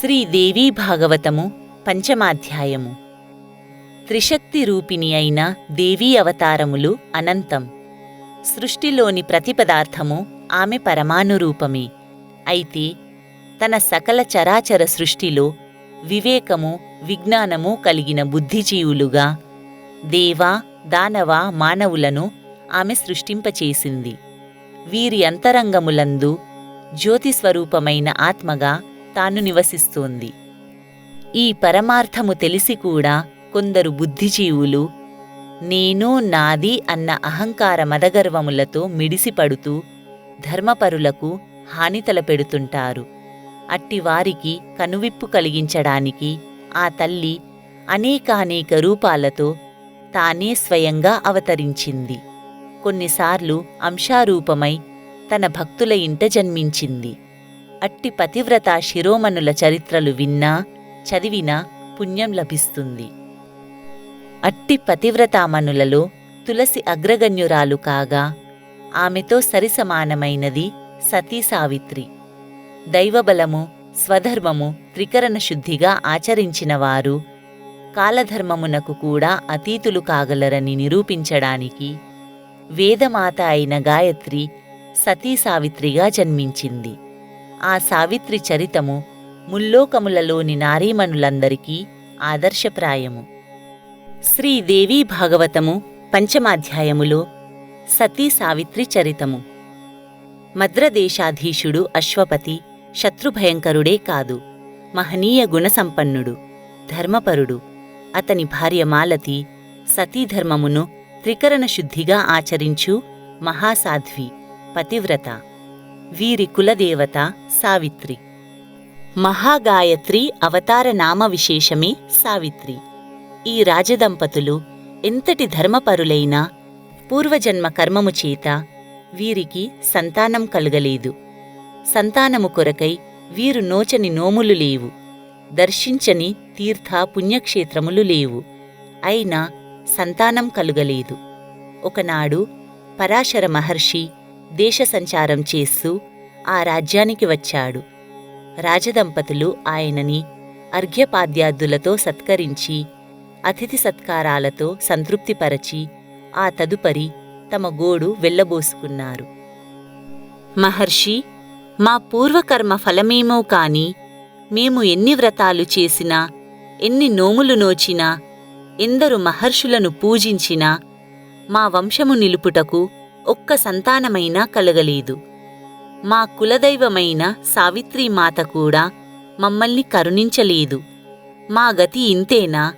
శ్రీదేవీ భాగవతము పంచమాధ్యాయము. త్రిశక్తి రూపిణి అయిన దేవీ అవతారములు అనంతం. సృష్టిలోని ప్రతి పదార్థము ఆమె పరమానురూపమే అయితే తన సకల చరాచర సృష్టిలో వివేకము విజ్ఞానము కలిగిన బుద్ధిజీవులుగా దేవ దానవ మానవులను ఆమె సృష్టింపచేసింది. వీరి అంతరంగములందు జ్యోతిస్వరూపమైన ఆత్మగా తాను నివసిస్తోంది. ఈ పరమార్థము తెలిసి కూడా కొందరు బుద్ధిజీవులు నేను నాది అన్న అహంకార మదగర్వములతో మిడిసిపడుతూ ధర్మపరులకు హాని తలపెడుతుంటారు. అట్టివారికి కనువిప్పు కలిగించడానికి ఆ తల్లి అనేకానేక రూపాలతో తానే స్వయంగా అవతరించింది. కొన్నిసార్లు అంశారూపమై తన భక్తుల ఇంట జన్మించింది. అట్టి పతివ్రత శిరోమణుల చరిత్రలు విన్నా చదివినా పుణ్యం లభిస్తుంది. అట్టి పతివ్రతామణులలో తులసి అగ్రగణ్యురాలు కాగా ఆమెతో సరిసమానమైనది సతీ సావిత్రి. దైవబలము స్వధర్మము త్రికరణ శుద్ధిగా ఆచరించినవారు కాలధర్మమునకు కూడా అతీతులు కాగలరని నిరూపించడానికి వేదమాత అయిన గాయత్రి సతీ సావిత్రిగా జన్మించింది. ఆ సావిత్రి చరితము ముల్లోకములలోని నారీమణులందరికీ ఆదర్శప్రాయము. శ్రీదేవీ భాగవతము పంచమాధ్యాయములో సతీ సావిత్రి చరితము. మద్రదేశాధీశుడు అశ్వపతి శత్రుభయంకరుడే కాదు మహనీయ గుణసంపన్నుడు ధర్మపరుడు. అతని భార్య మాలతి సతీధర్మమును త్రికరణ శుద్ధిగా ఆచరించు మహాసాధ్వి పతివ్రత. వీరి కులదేవత సావిత్రి. మహాగాయత్రి అవతార నామ విశేషమే సావిత్రి. ఈ రాజదంపతులు ఎంతటి ధర్మపరులైనా పూర్వజన్మ కర్మము చేత వీరికి సంతానం కలగలేదు. సంతానము కొరకై వీరు నోచని నోములు లేవు. దర్శించని తీర్థ పుణ్యక్షేత్రములు లేవు. అయినా సంతానం కలుగలేదు. ఒకనాడు పరాశర మహర్షి దేశ సంచారం చేస్తూ ఆ రాజ్యానికి వచ్చాడు. రాజదంపతులు ఆయనని అర్ఘ్యపాద్యాదులతో సత్కరించి అతిథి సత్కారాలతో సంతృప్తిపరచి ఆ తదుపరి తమ గోడు వెళ్ళబోసుకున్నారు. మహర్షి మా పూర్వకర్మ ఫలమేమో కాని మేము ఎన్ని వ్రతాలు చేసినా ఎన్ని నోములు నోచినా ఎందరు మహర్షులను పూజించినా మా వంశము నిలుపుటకు ఒక్క సంతానమైనా కలగలేదు. మా కులదైవమైన సావిత్రీమాత కూడా మమ్మల్ని కరుణించలేదు. మా గతి ఇంతేనా?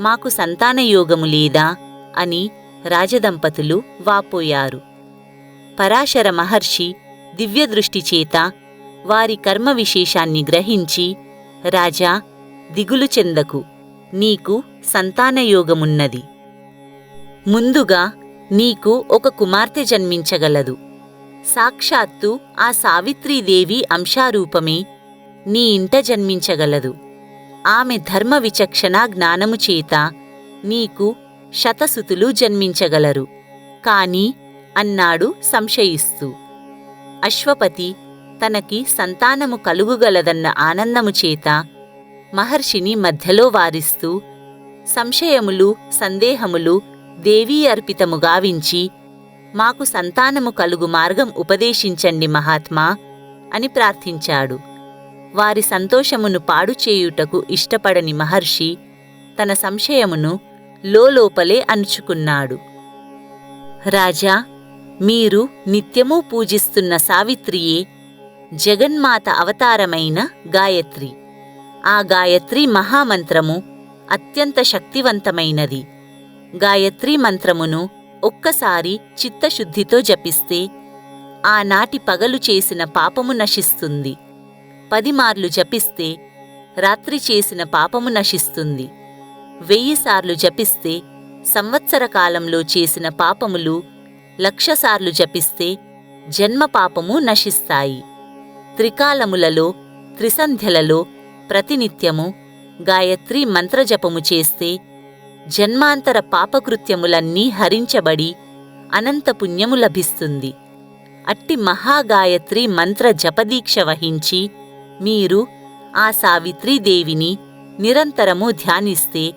మాకు సంతానయోగము లేదా? అని రాజదంపతులు వాపోయారు. పరాశర మహర్షి దివ్యదృష్టి చేత వారి కర్మ విశేషాన్ని గ్రహించి రాజా దిగులు చెందకు. నీకు సంతానయోగమున్నది ముందుగా నీకు ఒక కుమార్తె జన్మించగలదు. సాక్షాత్తు ఆ సావిత్రీదేవి అంశారూపమే నీ ఇంట జన్మించగలదు. ఆమె ధర్మ విచక్షణ జ్ఞానము చేత నీకు శతసుతులు జన్మించగలరు. కాని అన్నాడు సంశయిస్తూ. అశ్వపతి తనకి సంతానము కలుగుగలదన్న ఆనందము చేత మహర్షిని మధ్యలో వారిస్తూ సంశయములు సందేహములు దేవీ అర్పితము గావించి మాకు సంతానము కలుగు మార్గం ఉపదేశించండి మహాత్మా అని ప్రార్థించాడు. వారి సంతోషమును పాడు చేయుటకు ఇష్టపడని మహర్షి తన సంశయమును లోలోపలే అణుచుకున్నాడు. రాజా మీరు నిత్యమూ పూజిస్తున్న సావిత్రియే జగన్మాత అవతారమైన గాయత్రి. ఆ గాయత్రి మహామంత్రము అత్యంత శక్తివంతమైనది. గాయత్రి మంత్రమును ఒక్కసారి చిత్తశుద్ధితో జపిస్తే ఆనాటి పగలు చేసిన పాపము నశిస్తుంది. పదిమార్లు జపిస్తే రాత్రి చేసిన పాపము నశిస్తుంది. వెయ్యిసార్లు జపిస్తే సంవత్సర కాలంలో చేసిన పాపములు లక్షసార్లు జపిస్తే జన్మ పాపము నశిస్తాయి. త్రికాలములలో త్రిసంధ్యలలో ప్రతినిత్యము గాయత్రి మంత్రజపము చేస్తే జన్మాంతర పాపకృత్యములన్నీ హరించబడి అనంత పుణ్యము లభిస్తుంది. అట్టి మహాగాయత్రి మంత్ర జపదీక్ష వహించి మీరు ఆ సావిత్రీదేవిని నిరంతరము ధ్యానిస్తే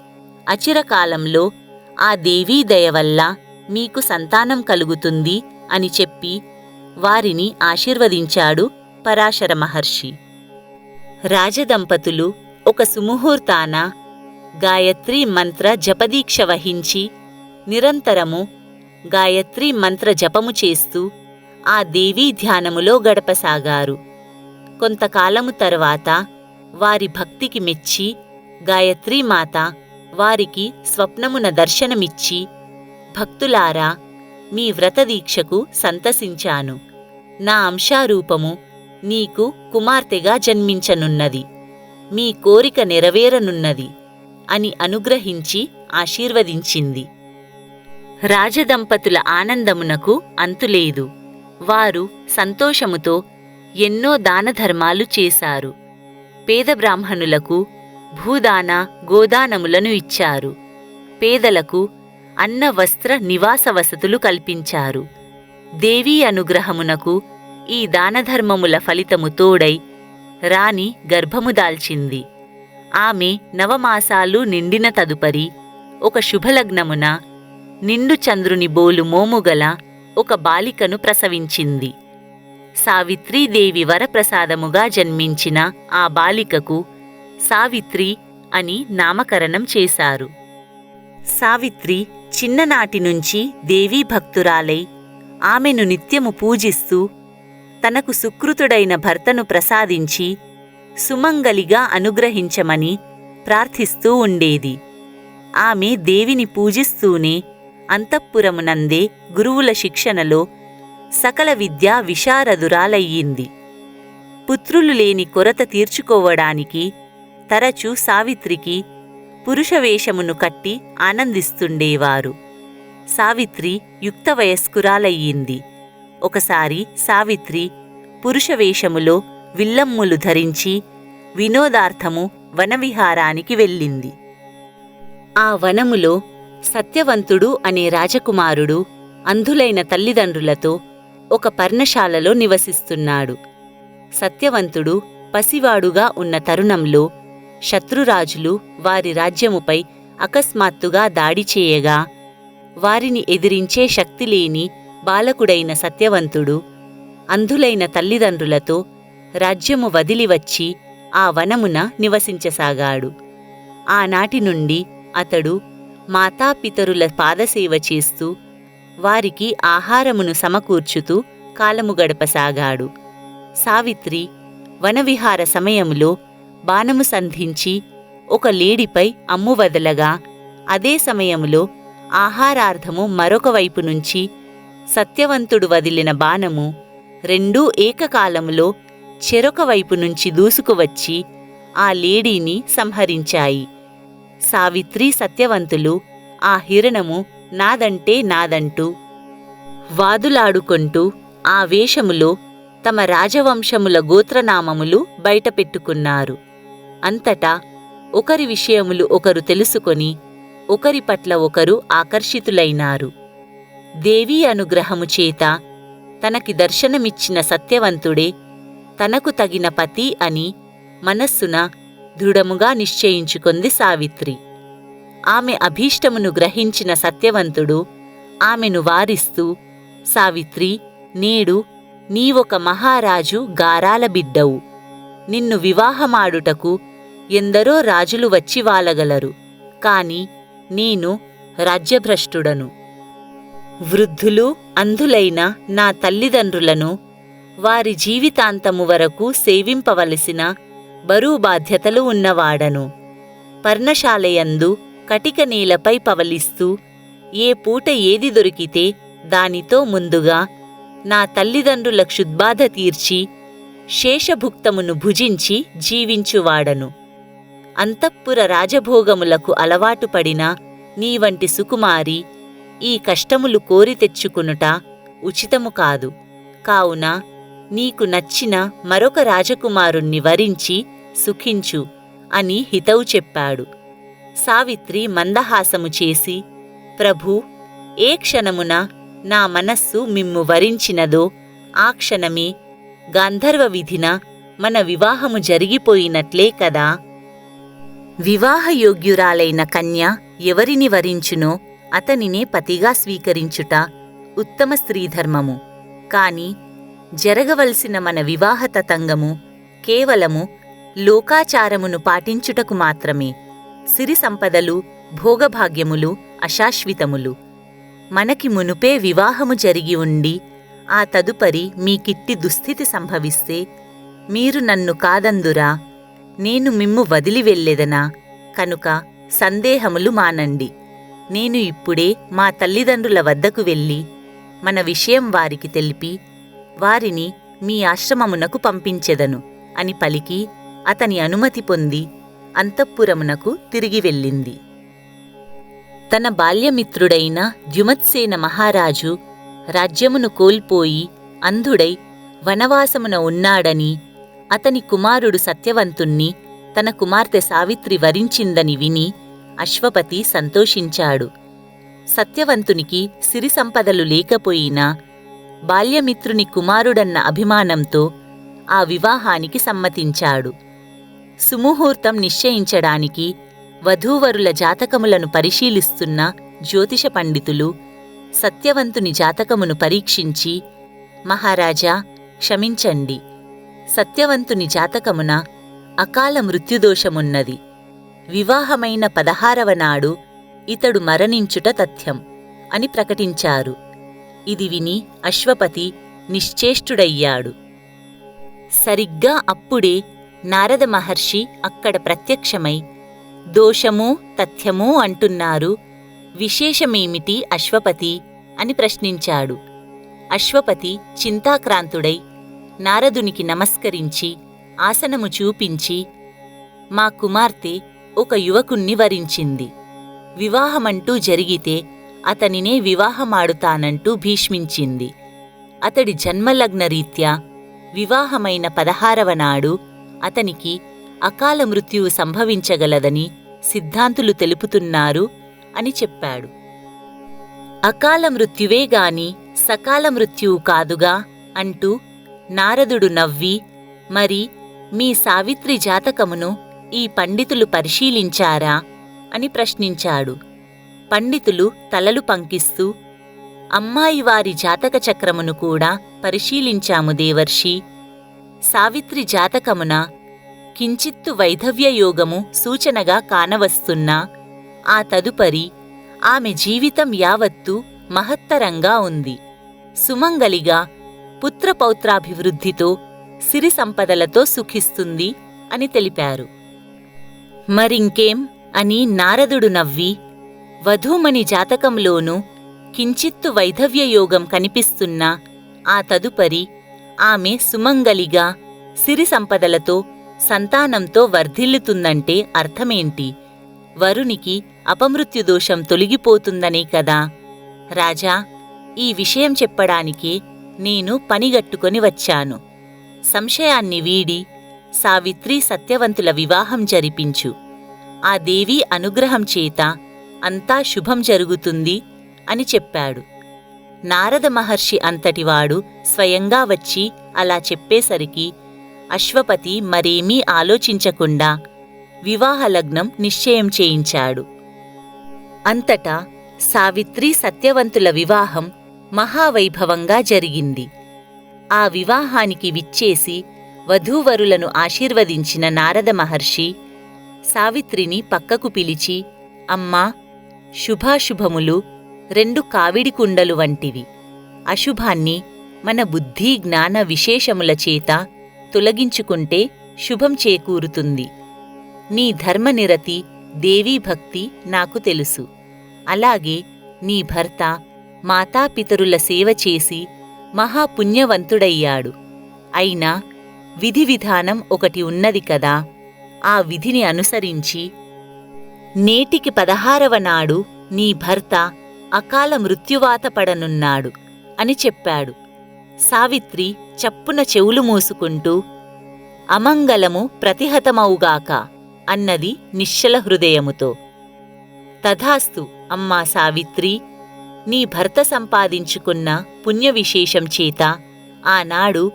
అచిరకాలంలో ఆ దేవీ దయ వల్ల మీకు సంతానం కలుగుతుంది అని చెప్పి వారిని ఆశీర్వదించాడు పరాశర మహర్షి రాజదంపతులు ఒక సుముహూర్తాన గాయత్రీ మంత్ర జపదీక్ష వహించి నిరంతరము గాయత్రీ మంత్ర జపము చేస్తూ ఆ దేవీ ధ్యానములో గడపసాగారు. కొంతకాలము తర్వాత వారి భక్తికి మెచ్చి గాయత్రీమాత వారికి స్వప్నమున దర్శనమిచ్చి భక్తులారా మీ వ్రతదీక్షకు సంతసించాను. నా అంశారూపము నీకు కుమార్తెగా జన్మించనున్నది. మీ కోరిక నెరవేరనున్నది. అని అనుగ్రహించి ఆశీర్వదించింది. రాజదంపతుల ఆనందమునకు అంతులేదు. వారు సంతోషముతో ఎన్నో దానధర్మాలు చేశారు. పేద బ్రాహ్మణులకు భూదాన గోదానములను ఇచ్చారు. పేదలకు అన్న వస్త్ర నివాస వసతులు కల్పించారు. దేవీ అనుగ్రహమునకు ఈ దానధర్మముల ఫలితము తోడై రాణి గర్భము దాల్చింది. ఆమె నవమాసాలు నిండిన తదుపరి ఒక శుభలగ్నమున నిండు చంద్రుని బోలు మోముగల ఒక బాలికను ప్రసవించింది. సావిత్రీదేవి వరప్రసాదముగా జన్మించిన ఆ బాలికకు సావిత్రి అని నామకరణం చేశారు. సావిత్రి చిన్ననాటి నుంచి దేవీ భక్తురాలై ఆమెను నిత్యము పూజిస్తూ తనకు సుకృతుడైన భర్తను ప్రసాదించి సుమంగలిగా అనుగ్రహించమని ప్రార్థిస్తూ ఉండేది. ఆమె దేవిని పూజిస్తూనే అంతఃపురమునందే గురువుల శిక్షణలో సకల విద్యా విశారదురాలయ్యింది. పుత్రులు లేని కొరత తీర్చుకోవడానికి తరచూ సావిత్రికి పురుషవేషమును కట్టి ఆనందిస్తుండేవారు. సావిత్రి యుక్త వయస్కురాలయ్యింది ఒకసారి సావిత్రి పురుషవేషములో విల్లమ్ములు ధరించి వినోదార్థము వనవిహారానికి వెళ్ళింది. ఆ వనములో సత్యవంతుడు అనే రాజకుమారుడు అంధులైన తల్లిదండ్రులతో ఒక పర్ణశాలలో నివసిస్తున్నాడు. సత్యవంతుడు పసివాడుగా ఉన్న తరుణంలో శత్రురాజులు వారి రాజ్యముపై అకస్మాత్తుగా దాడి చేయగా వారిని ఎదిరించే శక్తి లేని బాలకుడైన సత్యవంతుడు అంధులైన తల్లిదండ్రులతో రాజ్యము వదిలి వచ్చి ఆ వనమున నివసించసాగాడు. ఆనాటి నుండి అతడు మాతాపితరుల పాదసేవ చేస్తూ వారికి ఆహారమును సమకూర్చుతూ కాలము గడపసాగాడు. సావిత్రి వనవిహార సమయములో బాణము సంధించి ఒక లేడిపై అమ్ము వదలగా అదే సమయములో ఆహారార్థము మరొక వైపు నుంచి సత్యవంతుడు వదిలిన బాణము రెండూ ఏకకాలములో చెరొక వైపు నుంచి దూసుకువచ్చి ఆ లేడీని సంహరించాయి. సావిత్రి సత్యవంతులు ఆ హిరణము నాదంటే నాదంటూ వాదులాడుకుంటూ ఆ వేషములో తమ రాజవంశముల గోత్రనామములు బయటపెట్టుకున్నారు. అంతటా ఒకరి విషయములు ఒకరు తెలుసుకొని ఒకరి పట్ల ఒకరు ఆకర్షితులైనారు. దేవీ అనుగ్రహము చేత తనకి దర్శనమిచ్చిన సత్యవంతుడే తనకు తగిన పతి అని మనస్సున దృఢముగా నిశ్చయించుకుంది సావిత్రి. ఆమె అభీష్టమును గ్రహించిన సత్యవంతుడు ఆమెను వారిస్తూ సావిత్రి నేడు నీవొక మహారాజు గారాల బిడ్డవు. నిన్ను వివాహమాడుటకు ఎందరో రాజులు వచ్చి వాలగలరు. కాని నేను రాజ్యభ్రష్టుడను. వృద్ధులు అంధులైన నా తల్లిదండ్రులను వారి జీవితాంతము వరకు సేవింపవలసిన బరువు బాధ్యతలు ఉన్నవాడను. పర్ణశాలయందు కటిక నేలపై పవలిస్తూ ఏ పూట ఏది దొరికితే దానితో ముందుగా నా తల్లిదండ్రుల క్షుద్బాధ తీర్చి శేషభుక్తమును భుజించి జీవించువాడను. అంతఃపుర రాజభోగములకు అలవాటు పడిన నీ వంటి సుకుమారి ఈ కష్టములు కోరి తెచ్చుకునుట ఉచితము కాదు. కావున నీకు నచ్చిన మరొక రాజకుమారుణ్ణి వరించి సుఖించు అని హితవు చెప్పాడు. సావిత్రి మందహాసము చేసి ప్రభూ ఏ క్షణమున నా మనస్సు మిమ్ము వరించినదో ఆ క్షణమే గాంధర్వ విధిన మన వివాహము జరిగిపోయినట్లే కదా. వివాహయోగ్యురాలైన కన్య ఎవరిని వరించునో అతనినే పతిగా స్వీకరించుట ఉత్తమ స్త్రీధర్మము. కాని జరగవలసిన మన వివాహ తతంగము కేవలము లోకాచారమును పాటించుటకు మాత్రమే. సిరి సంపదలు భోగభాగ్యములు అశాశ్వితములు. మనకి మునుపే వివాహము జరిగి ఉండి ఆ తదుపరి మీకిట్టి దుస్థితి సంభవిస్తే మీరు నన్ను కాదందురా నేను మిమ్ము వదిలి వెళ్ళెదనా? కనుక సందేహములు మానండి. నేను ఇప్పుడే మా తల్లిదండ్రుల వద్దకు వెళ్ళి మన విషయం వారికి తెలిపి వారిని మీ ఆశ్రమమునకు పంపించెదను. అని పలికి అతని అనుమతి పొంది అంతఃపురమునకు తిరిగి వెళ్ళింది. తన బాల్యమిత్రుడైన ద్యుమత్సేన మహారాజు రాజ్యమును కోల్పోయి అంధుడై వనవాసమున ఉన్నాడని అతని కుమారుడు సత్యవంతుణ్ణి తన కుమార్తె సావిత్రి వరించిందని విని అశ్వపతి సంతోషించాడు. సత్యవంతునికి సిరి సంపదలు లేకపోయినా బాల్యమిత్రుని కుమారుడన్న అభిమానంతో ఆ వివాహానికి సమ్మతించాడు. సుముహూర్తం నిశ్చయించడానికి వధూవరుల జాతకములను పరిశీలిస్తున్న జ్యోతిష పండితులు సత్యవంతుని జాతకమును పరీక్షించి మహారాజా క్షమించండి. సత్యవంతుని జాతకమున అకాల మృత్యుదోషమున్నది. వివాహమైన పదహారవ నాడు ఇతడు మరణించుట తథ్యం అని ప్రకటించారు. ఇది విని అశ్వపతి నిశ్చేష్టుడయ్యాడు. సరిగ్గా అప్పుడే నారద మహర్షి అక్కడ ప్రత్యక్షమై దోషమూ తథ్యమూ అంటున్నారు విశేషమేమిటి అశ్వపతి? అని ప్రశ్నించాడు. అశ్వపతి చింతాక్రాంతుడై నారదునికి నమస్కరించి ఆసనము చూపించి మా కుమార్తె ఒక యువకుణ్ణి వరించింది. వివాహమంటూ జరిగితే అతనినే వివాహమాడుతానంటూ భీష్మించింది. అతడి జన్మలగ్నరీత్యా వివాహమైన పదహారవ నాడు అతనికి అకాల మృత్యువు సంభవించగలదని సిద్ధాంతులు తెలుపుతున్నారు అని చెప్పాడు. అకాల మృత్యువే గాని సకాల మృత్యువు కాదుగా అంటూ నారదుడు నవ్వి మరి మీ సావిత్రి జాతకమును ఈ పండితులు పరిశీలించారా అని ప్రశ్నించాడు. పండితులు తలలు పంకిస్తూ అమ్మాయి వారి జాతక చక్రమును కూడా పరిశీలించాము దేవర్షి. సావిత్రి జాతకమున కించిత్తు వైధవ్యయోగము సూచనగా కానవస్తున్నా ఆ తదుపరి ఆమె జీవితం యావత్తు మహత్తరంగా ఉంది. సుమంగలిగా పుత్రపౌత్రాభివృద్ధితో సిరి సంపదలతో సుఖిస్తుంది అని తెలిపారు. మరింకేం అని నారదుడు నవ్వి వధూమణి జాతకంలోనూ కించిత్తు వైధవ్యయోగం కనిపిస్తున్నా ఆ తదుపరి ఆమె సుమంగలిగా సిరి సంపదలతో సంతానంతో వర్ధిల్లుతుందంటే అర్థమేంటి? వరునికి అపమృత్యుదోషం తొలగిపోతుందనే కదా. రాజా ఈ విషయం చెప్పడానికే నేను పనిగట్టుకొని వచ్చాను. సంశయాన్ని వీడి సావిత్రి సత్యవంతుల వివాహం జరిపించు. ఆ దేవి అనుగ్రహం చేత అంతా శుభం జరుగుతుంది అని చెప్పాడు. నారద మహర్షి అంతటివాడు స్వయంగా వచ్చి అలా చెప్పేసరికి అశ్వపతి మరేమీ ఆలోచించకుండా వివాహలగ్నం నిశ్చయం చేయించాడు. అంతటా సావిత్రి సత్యవంతుల వివాహం మహావైభవంగా జరిగింది. ఆ వివాహానికి విచ్చేసి వధూవరులను ఆశీర్వదించిన నారద మహర్షి సావిత్రిని పక్కకు పిలిచి అమ్మా శుభాశుభములు రెండు కావిడి కుండలు వంటివి. అశుభాన్ని మన బుద్ధి జ్ఞాన విశేషముల చేత తొలగించుకుంటే శుభం చేకూరుతుంది. నీ ధర్మనిరతి దేవీభక్తి నాకు తెలుసు. అలాగే నీ భర్త మాతాపితరుల సేవ చేసి మహాపుణ్యవంతుడయ్యాడు. అయినా విధి విధానం ఒకటి ఉన్నది కదా ఆ విధిని అనుసరించి నేటికి పదహారవ నాడు నీ భర్త అకాల మృత్యువాత పడనున్నాడు అని చెప్పాడు. సావిత్రి చప్పున చెవులు మూసుకుంటూ అమంగళము ప్రతిహతమవుగాక అన్నది నిశ్చల హృదయముతో. తథాస్తు అమ్మా సావిత్రి నీ భర్త సంపాదించుకున్న పుణ్యవిశేషం చేత ఆనాడు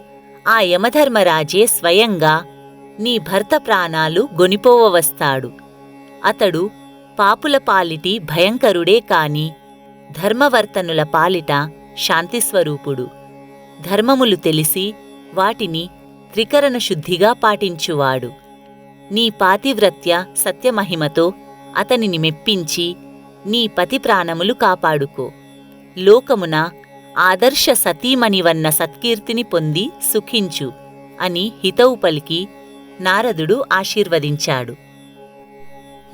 ఆ యమధర్మరాజే స్వయంగా నీ భర్త ప్రాణాలు గొనిపోవవస్తాడు. అతడు పాపుల పాలిటి భయంకరుడే కాని ధర్మవర్తనుల పాలిట శాంతిస్వరూపుడు. ధర్మములు తెలిసి వాటిని త్రికరణ శుద్ధిగా పాటించువాడు. నీ పాతివ్రత్య సత్యమహిమతో అతనిని మెప్పించి నీ పతి ప్రాణములు కాపాడుకో. లోకమున ఆదర్శ సతీమణివన్న సత్కీర్తిని పొంది సుఖించు అని హితవు పలికి నారదుడు ఆశీర్వదించాడు.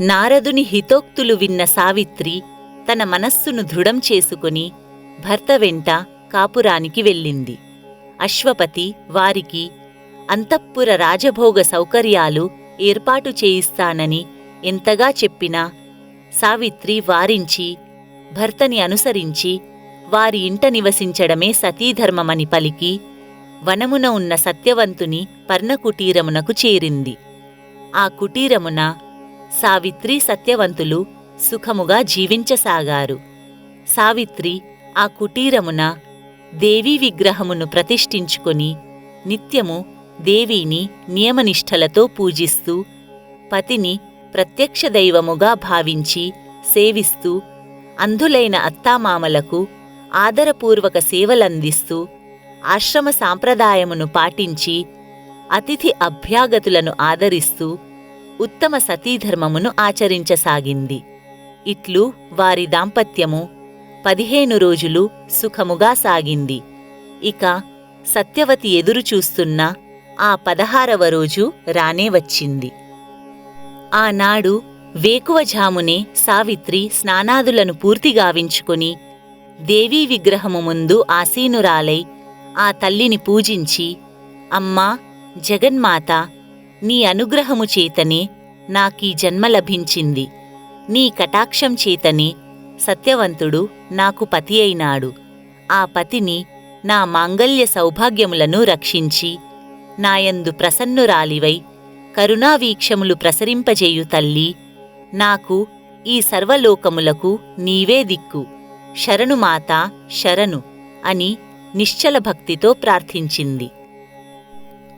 నారదుని హితోక్తులు విన్న సావిత్రి తన మనస్సును దృఢం చేసుకుని భర్త వెంట కాపురానికి వెళ్ళింది. అశ్వపతి వారికి అంతఃపుర రాజభోగ సౌకర్యాలు ఏర్పాటు చేయిస్తానని ఎంతగా చెప్పినా సావిత్రి వారించి భర్తని అనుసరించి వారి ఇంట నివసించడమే సతీధర్మమని పలికి వనమున ఉన్న సత్యవంతుని పర్ణకుటీరమునకు చేరింది. ఆ కుటీరమున సావిత్రి సత్యవంతులు సుఖముగా జీవించసాగారు. సావిత్రి ఆ కుటీరమున దేవీ విగ్రహమును ప్రతిష్ఠించుకొని నిత్యము దేవీని నియమనిష్టలతో పూజిస్తూ పతిని ప్రత్యక్ష దైవముగా భావించి సేవిస్తూ అంధులైన అత్తామామలకు ఆదరపూర్వక సేవలందిస్తూ ఆశ్రమ సాంప్రదాయమును పాటించి అతిథి అభ్యాగతులను ఆదరిస్తూ ఉత్తమ సతీధర్మమును ఆచరించసాగింది. ఇట్లు వారి దాంపత్యము పదిహేను రోజులు సుఖముగా సాగింది. ఇక సత్యవతి ఎదురుచూస్తున్న ఆ పదహారవ రోజు రానే వచ్చింది. ఆనాడు వేకువజామునే సావిత్రి స్నానాదులను పూర్తిగావించుకుని దేవీ విగ్రహము ముందు ఆసీనురాలై ఆ తల్లిని పూజించి అమ్మా జగన్మాత నీ అనుగ్రహము చేతనే నాకీ జన్మ లభించింది. నీ కటాక్షం చేతనే సత్యవంతుడు నాకు పతి అయినాడు. ఆ పతిని నా మాంగల్య సౌభాగ్యములను రక్షించి నాయందు ప్రసన్నురాలివై కరుణావీక్షములు ప్రసరింపజేయు తల్లి నాకు ఈ సర్వలోకములకు నీవే దిక్కు. శరణుమాత శరణు అని నిశ్చల భక్తితో ప్రార్థించింది.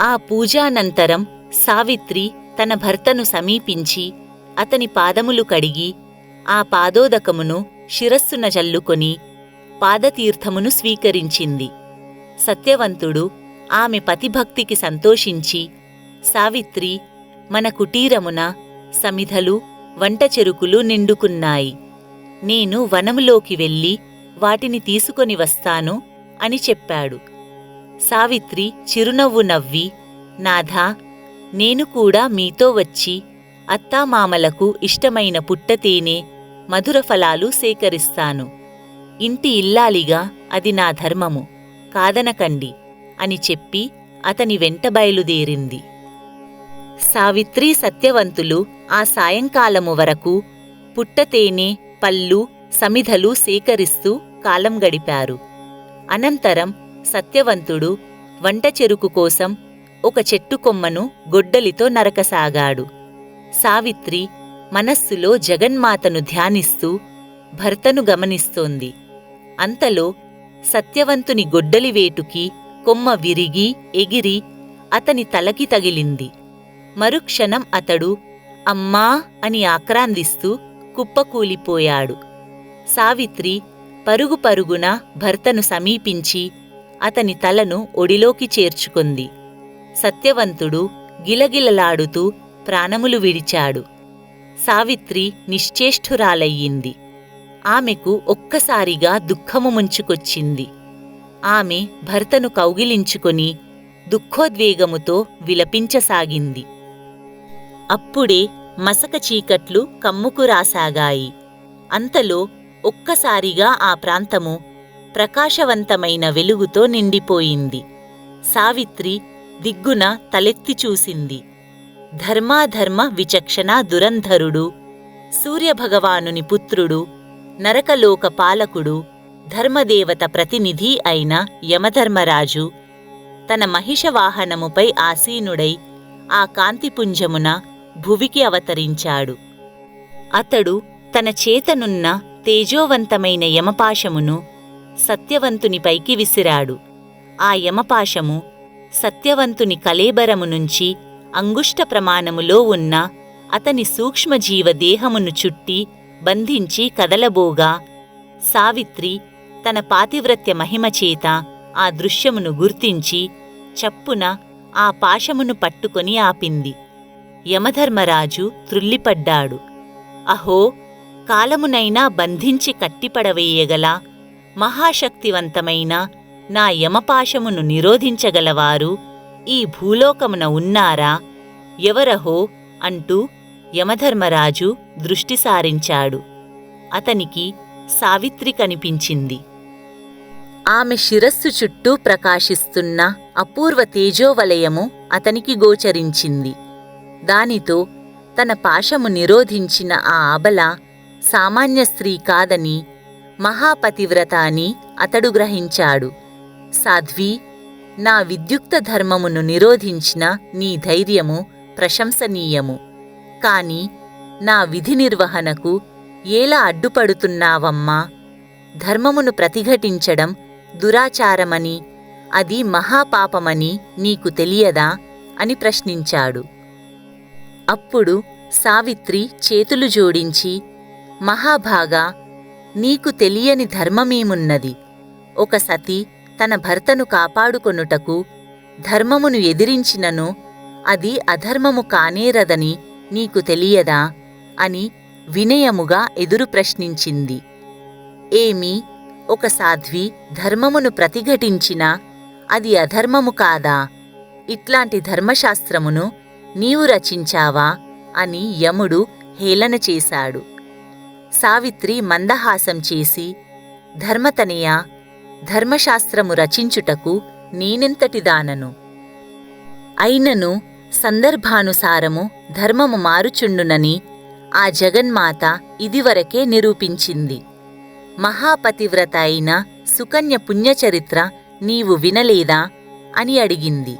ఆ పూజానంతరం సావిత్రి తన భర్తను సమీపించి అతని పాదములు కడిగి ఆ పాదోదకమును శిరస్సున జల్లుకొని పాదతీర్థమును స్వీకరించింది. సత్యవంతుడు ఆమె పతిభక్తికి సంతోషించి సావిత్రి మన కుటీరమున సమిధలు వంట చెరుకులు నిండుకున్నాయి. నేను వనములోకి వెళ్ళి వాటిని తీసుకొని వస్తాను అని చెప్పాడు. సావిత్రి చిరునవ్వు నవ్వి నాథా నేను కూడా మీతో వచ్చి అత్తామామలకు ఇష్టమైన పుట్టతేనే మధుర ఫలాలు సేకరిస్తాను. ఇంటి ఇల్లాలిగా అది నా ధర్మము. కాదనకండి అని చెప్పి అతని వెంట బయలుదేరింది. సావిత్రి సత్యవంతులు ఆ సాయంకాలము వరకు పుట్టతేనె పళ్ళు సమిధలు సేకరిస్తూ కాలం గడిపారు. అనంతరం సత్యవంతుడు వంట చెరుకు కోసం ఒక చెట్టు కొమ్మను గొడ్డలితో నరకసాగాడు. సావిత్రి మనస్సులో జగన్మాతను ధ్యానిస్తూ భర్తను గమనిస్తోంది. అంతలో సత్యవంతుని గొడ్డలి వేటుకి కొమ్మ విరిగి ఎగిరి అతని తలకి తగిలింది. మరుక్షణం అతడు అమ్మా అని ఆక్రాందిస్తూ కుప్పకూలిపోయాడు. సావిత్రి పరుగు పరుగున భర్తను సమీపించి అతని తలను ఒడిలోకి చేర్చుకుంది. సత్యవంతుడు గిలగిలలాడుతూ ప్రాణములు విడిచాడు. సావిత్రి నిశ్చేష్ఠురాలయ్యింది ఆమెకు ఒక్కసారిగా దుఃఖము ముంచుకొచ్చింది. ఆమె భర్తను కౌగిలించుకొని దుఃఖోద్వేగముతో విలపించసాగింది. అప్పుడే మసక చీకట్లు కమ్ముకు రాసాగాయి. అంతలో ఒక్కసారిగా ఆ ప్రాంతము ప్రకాశవంతమైన వెలుగుతో నిండిపోయింది. సావిత్రి దిగ్గున తలెత్తి చూసింది. ధర్మాధర్మ విచక్షణ దురంధరుడు సూర్యభగవానుని పుత్రుడు నరకలోక పాలకుడు ధర్మదేవత ప్రతినిధి అయిన యమధర్మరాజు తన మహిషవాహనముపై ఆసీనుడై ఆ కాంతిపుంజమున భువికి అవతరించాడు. అతడు తన చేతనున్న తేజోవంతమైన యమపాశమును సత్యవంతునిపైకి విసిరాడు. ఆ యమపాశము సత్యవంతుని కలేబరము నుంచి అంగుష్ట ప్రమాణములో ఉన్న అతని సూక్ష్మజీవ దేహమును చుట్టి బంధించి కదలబోగా సావిత్రి తన పాతివ్రత్య మహిమచేత ఆ దృశ్యమును గుర్తించి చప్పున ఆ పాశమును పట్టుకొని ఆపింది. యమధర్మరాజు త్రుల్లిపడ్డాడు అహో కాలమునైనా బంధించి కట్టిపడవేయగల మహాశక్తివంతమైన నా యమపాశమును నిరోధించగలవారు. ఈ భూలోకమున ఉన్నారా? ఎవరహో? అంటూ యమధర్మరాజు దృష్టి సారించాడు. అతనికి సావిత్రి కనిపించింది. ఆమె శిరస్సు చుట్టూ ప్రకాశిస్తున్న అపూర్వ తేజోవలయము అతనికి గోచరించింది. దానితో తన పాశము నిరోధించిన ఆ అబల సామాన్య స్త్రీ కాదని మహాపతివ్రత అని అతడు గ్రహించాడు. సాధ్వి నా విద్యుక్త ధర్మమును నిరోధించిన నీ ధైర్యము ప్రశంసనీయము. కాని నా విధి నిర్వహణకు ఎలా అడ్డుపడుతున్నావమ్మా? ధర్మమును ప్రతిఘటించడం దురాచారమని అది మహాపాపమని నీకు తెలియదా? అని ప్రశ్నించాడు. అప్పుడు సావిత్రి చేతులు జోడించి మహాభాగా నీకు తెలియని ధర్మమేమున్నది? ఒక సతి తన భర్తను కాపాడుకొనుటకు ధర్మమును ఎదిరించినను అది అధర్మము కానేరదని నీకు తెలియదా? అని వినయముగా ఎదురు ప్రశ్నించింది. ఏమి ఒక సాధ్వి ధర్మమును ప్రతిఘటించినా అది అధర్మము కాదా? ఇట్లాంటి ధర్మశాస్త్రమును నీవు రచించావా? అని యముడు హేళన చేశాడు. సావిత్రి మందహాసం చేసి ధర్మతనయ ధర్మశాస్త్రము రచించుటకు నేనెంతటిదానను అయినను సందర్భానుసారము ధర్మము మారుచుండునని ఆ జగన్మాత ఇదివరకే నిరూపించింది. మహాపతివ్రత అయిన సుకన్య పుణ్యచరిత్ర నీవు వినలేదా? అని అడిగింది.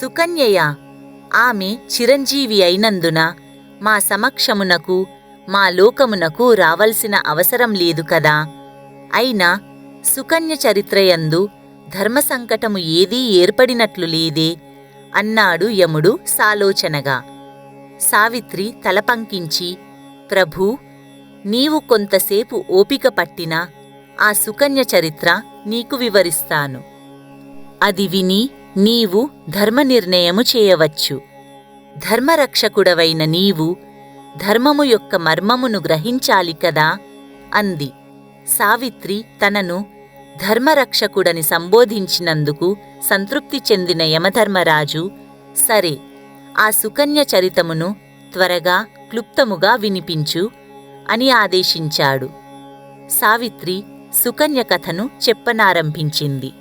సుకన్యయ ఆమె చిరంజీవి అయినందున మా సమక్షమునకు మా లోకమునకు రావలసిన అవసరం లేదు కదా? అయినా సుకన్య చరిత్రయందు ధర్మసంకటము ఏదీ ఏర్పడినట్లు లేదే అన్నాడు యముడు సాలోచనగా. సావిత్రి తలపంకించి ప్రభూ నీవు కొంతసేపు ఓపిక పట్టినా ఆ సుకన్య చరిత్ర నీకు వివరిస్తాను. అది విని నీవు ధర్మనిర్ణయము చేయవచ్చు. ధర్మరక్షకుడవైన నీవు ధర్మము యొక్క మర్మమును గ్రహించాలి కదా అంది. సావిత్రి తనను ధర్మరక్షకుడని సంబోధించినందుకు సంతృప్తి చెందిన యమధర్మరాజు సరే ఆ సుకన్య చరితమును త్వరగా క్లుప్తముగా వినిపించు అని ఆదేశించాడు. సావిత్రి సుకన్య కథను చెప్పనారంభించింది.